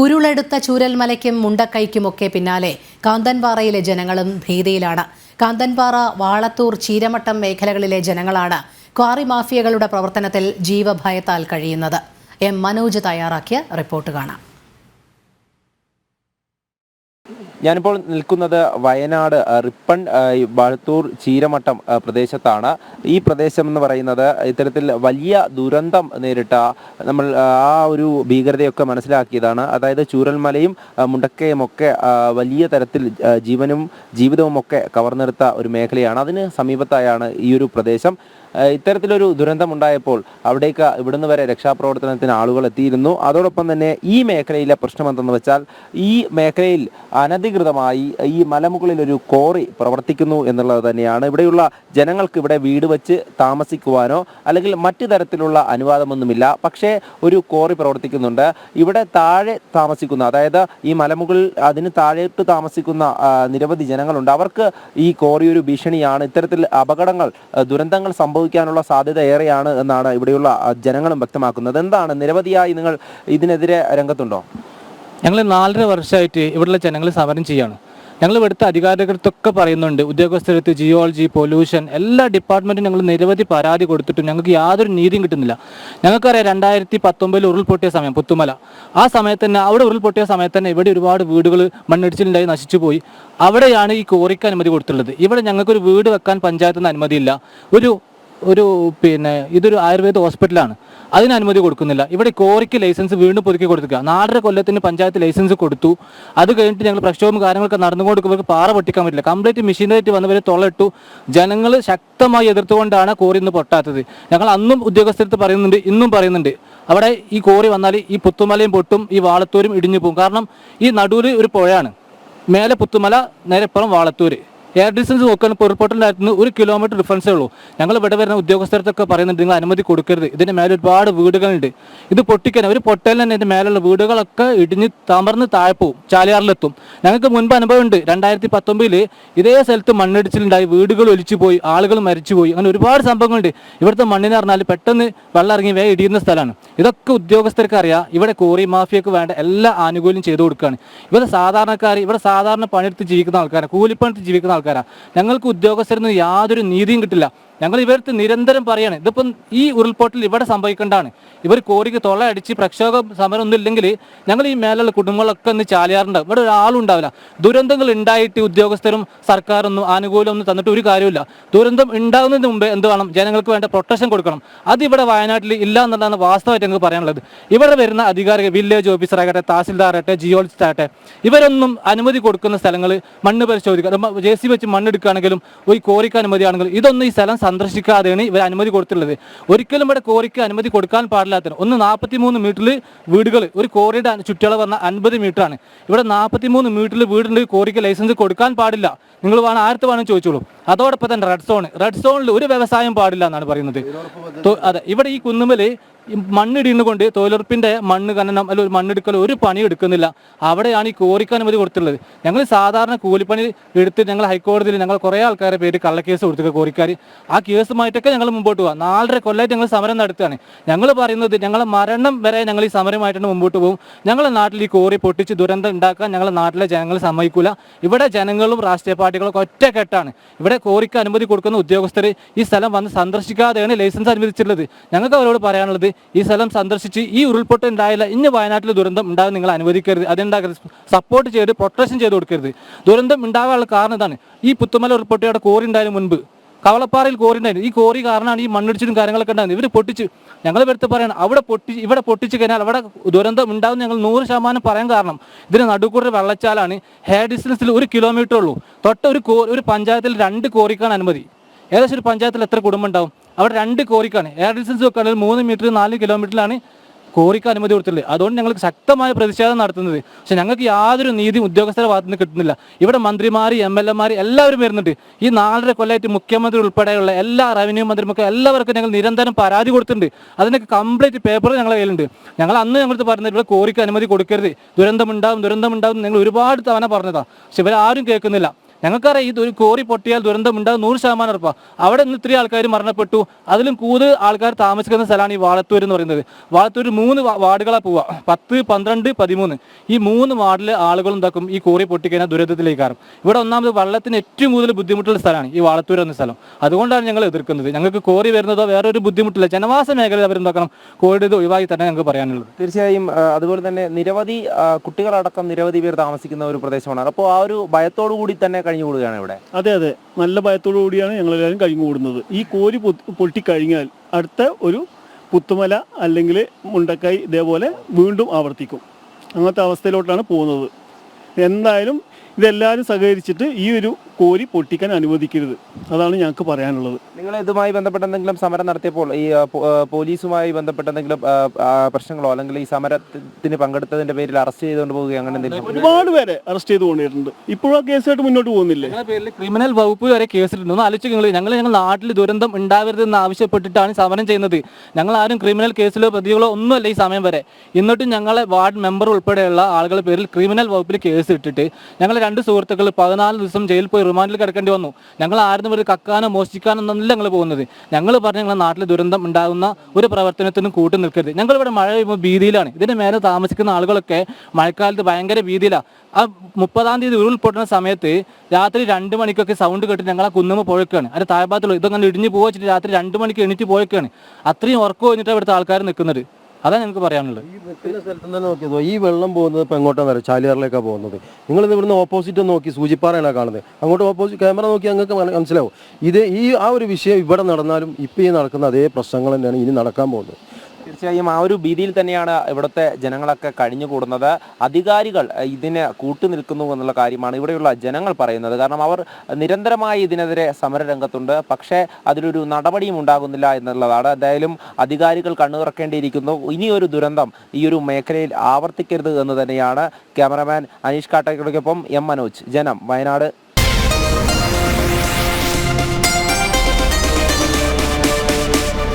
ഉരുളെടുത്ത ചൂരൽമലയ്ക്കും മുണ്ടക്കൈക്കുമൊക്കെ പിന്നാലെ കാന്തൻപാറയിലെ ജനങ്ങളും ഭീതിയിലാണ്. കാന്തൻപാറ വാളത്തൂർ ചീരമട്ടം മേഖലകളിലെ ജനങ്ങളാണ് ക്വാറി മാഫിയകളുടെ പ്രവർത്തനത്തിൽ ജീവഭയത്താൽ കഴിയുന്നത്. എം മനോജ് തയ്യാറാക്കിയ റിപ്പോർട്ട് കാണാം. ഞാനിപ്പോൾ നിൽക്കുന്നത് വയനാട് റിപ്പൺ ബാഴത്തൂർ ചീരമട്ടം പ്രദേശത്താണ്. ഈ പ്രദേശം എന്ന് പറയുന്നത് ഇത്തരത്തിൽ വലിയ ദുരന്തം നേരിട്ട നമ്മൾ ആ, ഒരു ഭീകരതയൊക്കെ മനസ്സിലാക്കിയതാണ്. അതായത് ചൂരൽമലയും മുണ്ടക്കയും ഒക്കെ വലിയ തരത്തിൽ ജീവനും ജീവിതവും ഒക്കെ കവർന്നെടുത്ത ഒരു മേഖലയാണ്. അതിന് സമീപത്തായാണ് ഈ ഒരു പ്രദേശം. ഇത്തരത്തിലൊരു ദുരന്തമുണ്ടായപ്പോൾ അവിടേക്ക് ഇവിടുന്ന് വരെ രക്ഷാപ്രവർത്തനത്തിന് ആളുകൾ എത്തിയിരുന്നു. അതോടൊപ്പം തന്നെ ഈ മേഖലയിലെ പ്രശ്നം എന്തെന്ന് വെച്ചാൽ ഈ മേഖലയിൽ അനധികൃതമായി ഈ മലമുകളിൽ ഒരു കോറി പ്രവർത്തിക്കുന്നു എന്നുള്ളത് തന്നെയാണ്. ഇവിടെയുള്ള ജനങ്ങൾക്ക് ഇവിടെ വീട് വെച്ച് താമസിക്കുവാനോ അല്ലെങ്കിൽ മറ്റു തരത്തിലുള്ള അനുവാദമൊന്നുമില്ല. പക്ഷേ ഒരു കോറി പ്രവർത്തിക്കുന്നുണ്ട്. ഇവിടെ താഴെ താമസിക്കുന്ന അതായത് ഈ മലമുകളിൽ അതിന് താഴെട്ട് താമസിക്കുന്ന നിരവധി ജനങ്ങളുണ്ട്. അവർക്ക് ഈ കോറി ഒരു ഭീഷണിയാണ്. ഇത്തരത്തിൽ അപകടങ്ങൾ ദുരന്തങ്ങൾ ദുരന്തങ്ങൾ സംഭവിക്കാനുള്ള സാധ്യത ഏറെയാണ് എന്നാണ് ഇവിടെയുള്ള ജനങ്ങളും വ്യക്തമാക്കുന്നത്. എന്താണ് നിരവധിയായി നിങ്ങൾ ഇതിനെതിരെ രംഗത്തുണ്ടോ? ഞങ്ങൾ നാലര വർഷമായിട്ട് ഇവിടെയുള്ള ജനങ്ങൾ സമരം ചെയ്യാണ്. ഞങ്ങൾ ഇവിടുത്തെ അധികാരികൾക്കൊക്കെ പറയുന്നുണ്ട് ഉദ്യോഗസ്ഥരത്ത് ജിയോളജി പൊല്യൂഷൻ എല്ലാ ഡിപ്പാർട്ട്മെന്റും ഞങ്ങൾ നിരവധി പരാതി കൊടുത്തിട്ടും ഞങ്ങൾക്ക് യാതൊരു നീതിയും കിട്ടുന്നില്ല. ഞങ്ങൾക്കറിയാം രണ്ടായിരത്തി പത്തൊമ്പതിൽ ഉരുൾപൊട്ടിയ സമയം പുത്തുമല. ആ സമയത്ത് തന്നെ അവിടെ ഉരുൾപൊട്ടിയ സമയത്ത് തന്നെ ഇവിടെ ഒരുപാട് വീടുകൾ മണ്ണിടിച്ചിലുണ്ടായി നശിച്ചു പോയി അവിടെയാണ് ഈ കോറിക്ക് അനുമതി കൊടുത്തുള്ളത് ഇവിടെ ഞങ്ങൾക്കൊരു വീട് വെക്കാൻ പഞ്ചായത്തിന് അനുമതിയില്ല. ഒരു ഒരു പിന്നെ ഇതൊരു ആയുർവേദ ഹോസ്പിറ്റലാണ്. അതിന് അനുമതി കൊടുക്കുന്നില്ല. ഇവിടെ കോറിക്ക് ലൈസൻസ് വീണ്ടും പുതുക്കി കൊടുക്കുക നാലര കൊല്ലത്തിന് പഞ്ചായത്ത് ലൈസൻസ് കൊടുത്തു. അത് കഴിഞ്ഞിട്ട് ഞങ്ങൾ പ്രക്ഷോഭം കാര്യങ്ങളൊക്കെ നടന്നുകൊണ്ടിരിക്കുമ്പോൾ പാറ പൊട്ടിക്കാൻ പറ്റില്ല. കംപ്ലീറ്റ് മെഷീനായിട്ട് വന്നവരെ തൊള്ളയിട്ടു. ജനങ്ങൾ ശക്തമായി എതിർത്തുകൊണ്ടാണ് കോറി ഇന്ന് പൊട്ടാത്തത്. ഞങ്ങൾ അന്നും ഉദ്യോഗസ്ഥരത്ത് പറയുന്നുണ്ട് ഇന്നും പറയുന്നുണ്ട്. അവിടെ ഈ കോറി വന്നാൽ ഈ പുത്തുമലയും പൊട്ടും ഈ വാളത്തൂരും ഇടിഞ്ഞു പോകും. കാരണം ഈ നടുവിൽ ഒരു പുഴയാണ്. മേലെ പുത്തുമല നേരെപ്പുറം വാളത്തൂര്. എയർ ഡിസ്റ്റൻസ് നോക്കുകയാണ്. ഇപ്പോൾ റിപ്പോർട്ടിന്റെ അടുത്ത് ഒരു കിലോമീറ്റർ ഡിഫറൻസേ ഉള്ളൂ. ഞങ്ങൾ ഇവിടെ വരുന്ന ഉദ്യോഗസ്ഥർക്കൊക്കെ പറയുന്നുണ്ട് നിങ്ങൾ അനുമതി കൊടുക്കരുത്. ഇതിന്റെ മേലെ ഒരുപാട് വീടുകളുണ്ട്. ഇത് പൊട്ടിക്കാൻ ഒരു പൊട്ടലിന് തന്നെ ഇതിന്റെ മേലുള്ള വീടുകളൊക്കെ ഇടിഞ്ഞ് തമർന്ന് താഴെ ചാലിയാറിലെത്തും. ഞങ്ങൾക്ക് മുൻപ് അനുഭവമുണ്ട്. രണ്ടായിരത്തി പത്തൊമ്പതിൽ ഇതേ സ്ഥലത്ത് മണ്ണിടിച്ചിലുണ്ടായി. വീടുകൾ ഒലിച്ചു പോയി ആളുകൾ മരിച്ചുപോയി. അങ്ങനെ ഒരുപാട് സംഭവങ്ങളുണ്ട്. ഇവിടുത്തെ മണ്ണിന് പറഞ്ഞാൽ പെട്ടെന്ന് വെള്ളം ഇറങ്ങി വേ ഇടിയുന്ന സ്ഥലമാണ്. ഇതൊക്കെ ഉദ്യോഗസ്ഥർക്ക് അറിയാം. ഇവിടെ കോറി മാഫിയക്ക് വേണ്ട എല്ലാ ആനുകൂല്യം ചെയ്തു കൊടുക്കുകയാണ്. ഇവിടെ സാധാരണക്കാർ ഇവിടെ സാധാരണ പണിയെടുത്ത് ജീവിക്കുന്ന ആൾക്കാരാണ്. കൂലിപ്പണിത്ത് ജീവിക്കുന്ന ആൾക്കാരാണ് ഞങ്ങൾക്ക് ഉദ്യോഗസ്ഥരിൽ നിന്ന് യാതൊരു നീതിയും കിട്ടില്ല. ഞങ്ങൾ ഇവർക്ക് നിരന്തരം പറയാണ് ഇതിപ്പം ഈ ഉരുൾപൊട്ടൽ ഇവിടെ സംഭവിക്കേണ്ടതാണ്. ഇവർ കോറിക്ക് തൊള്ളയടിച്ച് പ്രക്ഷോഭ സമരം ഒന്നും ഇല്ലെങ്കിൽ ഞങ്ങൾ ഈ മേലുള്ള കുടുംബങ്ങളൊക്കെ ഒന്ന് ചാലിയാറുണ്ടാവും ഇവിടെ ഒരാളും ഉണ്ടാവില്ല. ദുരന്തങ്ങൾ ഉണ്ടായിട്ട് ഉദ്യോഗസ്ഥരും സർക്കാരൊന്നും ആനുകൂല്യമൊന്നും തന്നിട്ട് ഒരു കാര്യമില്ല ദുരന്തം ഉണ്ടാകുന്നതിന് മുമ്പ് എന്ത് വേണം? ജനങ്ങൾക്ക് വേണ്ട പ്രൊട്ടക്ഷൻ കൊടുക്കണം. അത് ഇവിടെ വയനാട്ടിൽ ഇല്ല എന്നുള്ളതാണ് വാസ്തവമായിട്ട് ഞങ്ങൾക്ക് പറയാനുള്ളത്. ഇവിടെ വരുന്ന അധികാരികൾ വില്ലേജ് ഓഫീസർ ആകട്ടെ തഹസിൽദാർ ആകട്ടെ ജിയോളജിസ്റ്റ് ആകട്ടെ ഇവരൊന്നും അനുമതി കൊടുക്കുന്ന സ്ഥലങ്ങൾ മണ്ണ് പരിശോധിക്കുക ജെ സി വെച്ച് മണ്ണെടുക്കുകയാണെങ്കിലും ഒരു കോറിക്ക് അനുമതിയാണെങ്കിലും ഇതൊന്നും ഈ സ്ഥലം സന്ദർശിക്കാതെയാണ് ഇവർ അനുമതി കൊടുത്തിട്ടുള്ളത്. ഒരിക്കലും ഇവിടെ കോറിക്ക് അനുമതി കൊടുക്കാൻ പാടില്ലാത്ത ഒന്ന് നാൽപ്പത്തി മൂന്ന് മീറ്ററിൽ വീടുകൾ ഒരു കോറിയുടെ ചുറ്റളവ് പറഞ്ഞാൽ അൻപത് മീറ്ററാണ്. ഇവിടെ നാൽപ്പത്തി മൂന്ന് മീറ്ററിൽ വീടുണ്ട് കോറിക്ക് ലൈസൻസ് കൊടുക്കാൻ പാടില്ല. നിങ്ങൾ വേണം ആരത്ത് വേണം ചോദിച്ചോളൂ. അതോടൊപ്പം തന്നെ റെഡ് സോൺ റെഡ് സോണിൽ ഒരു വ്യവസായം പാടില്ല എന്നാണ് പറയുന്നത്. അതെ ഇവിടെ ഈ കുന്നുമൽ ഈ മണ്ണിടിയുന്ന കൊണ്ട് തൊഴിലുറപ്പിന്റെ മണ്ണ് ഖനനം അല്ലെങ്കിൽ ഒരു മണ്ണെടുക്കലോ ഒരു പണി എടുക്കുന്നില്ല. അവിടെയാണ് ഈ കോറിക്ക് അനുമതി കൊടുത്തിട്ടുള്ളത്. ഞങ്ങൾ സാധാരണ കൂലിപ്പണി എടുത്ത് ഞങ്ങൾ ഹൈക്കോടതിയിൽ ഞങ്ങൾ കുറേ ആൾക്കാരെ പേര് കള്ളക്കേസ് കൊടുത്തിട്ട് കോറിക്കാർ ആ കേസുമായിട്ടൊക്കെ ഞങ്ങൾ മുമ്പോട്ട് പോകാം നാലര കൊല്ലമായിട്ട് ഞങ്ങൾ സമരം നടത്തുകയാണ്. ഞങ്ങൾ പറയുന്നത് ഞങ്ങളെ മരണം വരെ ഞങ്ങൾ ഈ സമരമായിട്ടാണ് മുമ്പോട്ട് പോകും. ഞങ്ങളുടെ നാട്ടിൽ ഈ കോറി പൊട്ടിച്ച് ദുരന്തം ഉണ്ടാക്കാൻ ഞങ്ങളുടെ നാട്ടിലെ ജനങ്ങൾ സമ്മതിക്കില്ല ഇവിടെ ജനങ്ങളും രാഷ്ട്രീയ പാർട്ടികളൊക്കെ ഒറ്റക്കെട്ടാണ്. ഇവിടെ കോറിക്ക് അനുമതി കൊടുക്കുന്ന ഉദ്യോഗസ്ഥർ ഈ സ്ഥലം വന്ന് സന്ദർശിക്കാതെയാണ് ലൈസൻസ് അനുവദിച്ചിട്ടുള്ളത്. ഞങ്ങൾക്ക് അവരോട് പറയാനുള്ളത് ഈ സ്ഥലം സന്ദർശിച്ച് ഈ ഉരുൾപൊട്ടൽ ഉണ്ടായില്ല ഇന്ന് വയനാട്ടിൽ ദുരന്തം ഉണ്ടാകാൻ നിങ്ങൾ അനുവദിക്കരുത്. അതുണ്ടാക്കരുത് സപ്പോർട്ട് ചെയ്ത് പ്രൊട്ടക്ഷൻ ചെയ്ത് കൊടുക്കരുത്. ദുരന്തം ഉണ്ടാകാനുള്ള കാരണം ഇതാണ്. ഈ പുത്തുമല ഉരുൾപൊട്ടിയുടെ കോറി ഉണ്ടായതിനു മുൻപ്. കവളപ്പാറയിൽ കോറി ഉണ്ടായിരുന്നു. ഈ കോറി കാരണമാണ് ഈ മണ്ണിടിച്ചിലും കാര്യങ്ങളൊക്കെ ഉണ്ടായിരുന്നു ഇവർ പൊട്ടിച്ച് ഞങ്ങൾ എടുത്ത് പറയണം അവിടെ പൊട്ടി ഇവിടെ പൊട്ടിച്ച് കഴിഞ്ഞാൽ അവിടെ ദുരന്തം ഉണ്ടാകും ഞങ്ങൾ നൂറ് ശതമാനം പറയാൻ കാരണം. ഇതിന് നടുക്കൂടെ വെള്ളച്ചാലാണ് ഹെയർ ഡിസ്റ്റൻസിൽ ഒരു കിലോമീറ്റർ ഉള്ളൂ. തൊട്ട ഒരു ഒരു പഞ്ചായത്തിൽ രണ്ട് കോറിക്കാണ് അനുമതി. ഏകദേശം ഒരു പഞ്ചായത്തിൽ എത്ര കുടുംബം ഉണ്ടാവും? അവിടെ രണ്ട് കോറിക്കാണ്. എയർ ഡിസ്റ്റൻസ് വെക്കുകയാണെങ്കിൽ മൂന്ന് മീറ്റർ നാല് കിലോമീറ്ററിലാണ് കോറിക്ക് അനുമതി കൊടുത്തിട്ടുള്ളത്. അതുകൊണ്ട് ഞങ്ങൾ ശക്തമായ പ്രതിഷേധം നടത്തുന്നത്. പക്ഷെ ഞങ്ങൾക്ക് യാതൊരു നീതി ഉദ്യോഗസ്ഥരുടെ ഭാഗത്ത് നിന്ന് കിട്ടുന്നില്ല. ഇവിടെ മന്ത്രിമാർ എം എൽ എമാർ എല്ലാവരും വരുന്നുണ്ട്. ഈ നാലര കൊല്ലമായിട്ട് മുഖ്യമന്ത്രി ഉൾപ്പെടെയുള്ള എല്ലാ റവന്യൂ മന്ത്രിമാർക്കും എല്ലാവർക്കും ഞങ്ങൾ നിരന്തരം പരാതി കൊടുത്തിട്ടുണ്ട്. അതിനൊക്കെ കംപ്ലീറ്റ് പേപ്പർ ഞങ്ങളുടെ കയ്യിലുണ്ട്. ഞങ്ങൾ അന്ന് ഞങ്ങൾക്ക് പറഞ്ഞത് ഇവിടെ കോറിക്ക് അനുമതി കൊടുക്കരുത്. ദുരന്തമുണ്ടാവും ദുരന്തമുണ്ടാവും നിങ്ങൾ ഒരുപാട് തവണ പറഞ്ഞതാണ് പക്ഷെ ഇവരാരും കേൾക്കുന്നില്ല. ഞങ്ങൾക്കറിയാം ഇത് ഒരു കോറി പൊട്ടിയാൽ ദുരന്തം ഉണ്ടാകും. നൂറ് ശതമാനം ഉറപ്പാ. അവിടെ നിന്ന് ഇത്രയും ആൾക്കാർ മരണപ്പെട്ടു. അതിലും കൂടുതൽ ആൾക്കാർ താമസിക്കുന്ന സ്ഥലമാണ് ഈ വാളത്തൂർ എന്ന് പറയുന്നത്. വാളത്തൂർ മൂന്ന് വാർഡുകളാണ് വാർഡുകളാ പോവുക. പത്ത് പന്ത്രണ്ട് പതിമൂന്ന്. ഈ മൂന്ന് വാർഡിലെ ആളുകൾ എന്താക്കും? ഈ കോറി പൊട്ടിക്കഴിഞ്ഞാൽ ദുരിതത്തിലേക്ക് കാരണം ഇവിടെ ഒന്നാമത് വള്ളത്തിന് ഏറ്റവും കൂടുതൽ ബുദ്ധിമുട്ടുള്ള സ്ഥലമാണ് ഈ വാളത്തൂർ എന്ന സ്ഥലം. അതുകൊണ്ടാണ് ഞങ്ങൾ എതിർക്കുന്നത്. ഞങ്ങൾക്ക് കോറി വരുന്നതോ വേറെ ഒരു ബുദ്ധിമുട്ടില്ല. ജനവാസ മേഖല അവരെന്താക്കണം കോറിയുടെ ഒഴിവാക്കി തന്നെ ഞങ്ങൾക്ക് പറയാനുള്ളത്. തീർച്ചയായും അതുപോലെ തന്നെ നിരവധി കുട്ടികളടക്കം നിരവധി പേർ താമസിക്കുന്ന ഒരു പ്രദേശമാണ്. അപ്പോൾ ആ ഒരു ഭയത്തോടു കൂടി തന്നെ കഴിഞ്ഞുകൂടുകയാണ് ഇവിടെ? അതെ അതെ. നല്ല ഭയത്തോടു കൂടിയാണ് ഞങ്ങളെല്ലാവരും കഴിഞ്ഞുകൂടുന്നത്. ഈ കോരി പൊട്ടി കഴിഞ്ഞാൽ അടുത്ത ഒരു പുത്തുമല അല്ലെങ്കിൽ മുണ്ടക്കായി ഇതേപോലെ വീണ്ടും ആവർത്തിക്കും. അങ്ങനത്തെ അവസ്ഥയിലോട്ടാണ് പോകുന്നത്. എന്തായാലും ഇതെല്ലാവരും സഹകരിച്ചിട്ട് ഈ ഒരു കോരി പൊട്ടിക്കാൻ അനുവദിക്കരുത്. അതാണ് ഞങ്ങൾക്ക് പറയാനുള്ളത്. നിങ്ങൾ ഇതുമായി ബന്ധപ്പെട്ട എന്തെങ്കിലും സമരം നടത്തിയപ്പോൾ ഈ പോലീസുമായി ബന്ധപ്പെട്ട എന്തെങ്കിലും പ്രശ്നങ്ങളോ അല്ലെങ്കിൽ ഈ സമരത്തിന് പങ്കെടുത്തതിന്റെ പേരിൽ അറസ്റ്റ് ചെയ്തുകൊണ്ട് പോവുകയോ അങ്ങനെ എന്തെങ്കിലും ഒരുപാട് പേരെ അറസ്റ്റ് ചെയ്ത് കൊണ്ടിട്ടുണ്ട് ഇപ്പോഴും ആ കേസായിട്ട് മുന്നോട്ട് പോകുന്നില്ല? പേരിൽ ക്രിമിനൽ വകുപ്പ് വരെ കേസിട്ടുണ്ട് ഒന്ന് ആലോചിച്ച് നിങ്ങൾ ഞങ്ങൾ ഞങ്ങൾ നാട്ടിൽ ദുരന്തം ഉണ്ടാവരുതെന്ന് ആവശ്യപ്പെട്ടിട്ടാണ് സമരം ചെയ്യുന്നത്. ഞങ്ങൾ ആരും ക്രിമിനൽ കേസിലോ പ്രതികളോ ഒന്നുമല്ല ഈ സമയം വരെ. എന്നിട്ടും ഞങ്ങളെ വാർഡ് മെമ്പർ ഉൾപ്പെടെയുള്ള ആളുകളുടെ പേരിൽ ക്രിമിനൽ വകുപ്പിൽ കേസ് ഇട്ടിട്ട് ഞങ്ങൾ രണ്ട് സുഹൃത്തുക്കൾ പതിനാല് ദിവസം ജയിലിൽ പോയി റിമാൻഡിൽ കിടക്കേണ്ടി വന്നു. ഞങ്ങൾ ആരും ഒരു കക്കാനോ മോഷ്ടിക്കാനോ ഒന്നല്ല ഞങ്ങൾ പോകുന്നത്. ഞങ്ങൾ പറഞ്ഞ ഞങ്ങൾ നാട്ടിൽ ദുരന്തം ഉണ്ടാകുന്ന ഒരു പ്രവർത്തനത്തിനും കൂട്ടി നിൽക്കരുത്. ഞങ്ങൾ ഇവിടെ മഴ പെയ്യുമ്പോൾ ഭീതിയിലാണ്. ഇതിന് മേലെ താമസിക്കുന്ന ആളുകളൊക്കെ മഴക്കാലത്ത് ഭയങ്കര ഭീതിയിലാണ് ആ മുപ്പതാം തീയതി ഉരുൾപൊട്ടുന്ന സമയത്ത് രാത്രി രണ്ട് മണിക്കൊക്കെ സൗണ്ട് കേട്ട് ഞങ്ങൾ ആ കുന്നുമ്മ പോയേക്കാണ്. അതിന്റെ താഴ്ഭാഗത്തുള്ള ഇതങ്ങനെ ഇടിഞ്ഞു പോവച്ചിട്ട് രാത്രി രണ്ട് മണിക്ക് എണീറ്റ് പോയേക്കാണ്. അത്രയും ഉറക്കം കഴിഞ്ഞിട്ട് ഇവിടുത്തെ ആൾക്കാർ നിൽക്കുന്നത്. അതാണ് ഞങ്ങൾക്ക് പറയാനുള്ളത്. ഈ ഈ വെള്ളം പോകുന്നത് ഇപ്പൊ എങ്ങോട്ടാണ് വരെ? ചാലിയാറിലേക്കാണ് പോകുന്നത്. നിങ്ങൾ ഇവിടുന്ന് ഓപ്പോസിറ്റ് നോക്കി സൂചിപ്പാറയാണ് കാണുന്നത്. അങ്ങോട്ട് ഓപ്പോസിറ്റ് ക്യാമറ നോക്കി ഞങ്ങൾക്ക് മനസ്സിലാവും. ഇത് ഈ ആ ഒരു വിഷയം ഇവിടെ നടന്നാലും ഇപ്പൊ ഈ നടക്കുന്ന അതേ പ്രശ്നങ്ങൾ തന്നെയാണ് ഇനി നടക്കാൻ പോകുന്നത്. തീർച്ചയായും ആ ഒരു ഭീതിയിൽ തന്നെയാണ് ഇവിടുത്തെ ജനങ്ങളൊക്കെ കഴിഞ്ഞുകൂടുന്നത്. അധികാരികൾ ഇതിന് കൂട്ടുനിൽക്കുന്നു എന്നുള്ള കാര്യമാണ് ഇവിടെയുള്ള ജനങ്ങൾ പറയുന്നത്. കാരണം അവർ നിരന്തരമായി ഇതിനെതിരെ സമരരംഗത്തുണ്ട്. പക്ഷേ അതിലൊരു നടപടിയും ഉണ്ടാകുന്നില്ല എന്നുള്ളതാണ്. എന്തായാലും അധികാരികൾ കണ്ണു തുറക്കേണ്ടിയിരിക്കുന്നു. ഇനിയൊരു ദുരന്തം ഈ ഒരു മേഖലയിൽ ആവർത്തിക്കരുത് എന്ന് തന്നെയാണ് ക്യാമറമാൻ അനീഷ് കാട്ടയ്ക്കൊപ്പം എം മനോജ്. ജനം വയനാട്.